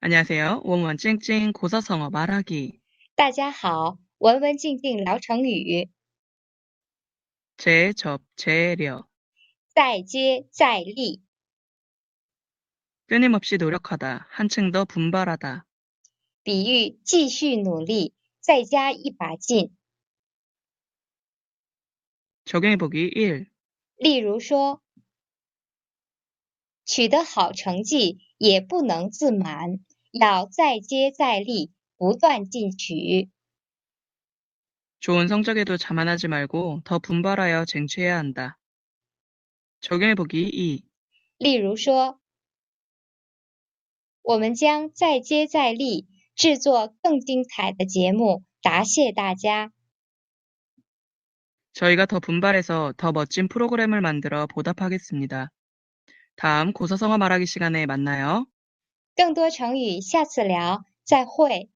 안녕하세요. 원원 찡찡 고사성어 말하기. 大家好，文文静静聊成语， 제, 접, 재려. 再接再厉， 끊임없이 노력하다. 한층 더 분발하다. 比喻继续努力，再加一把劲。 적용해보기 1. 例如说， 取得好成绩也不能自满，要再接再厉，不断进取。 좋은 성적에도 자만하지 말고 더 분발하여 쟁취해야 한다. 적용해보기 2. 例如说，我们将再接再厉，制作更精彩的节目，答谢大家。 저희가 더 분발해서 더 멋진 프로그램을 만들어 보답하겠습니다. 다음 고사성어 말하기 시간에 만나요. 更多成语下次聊，再会。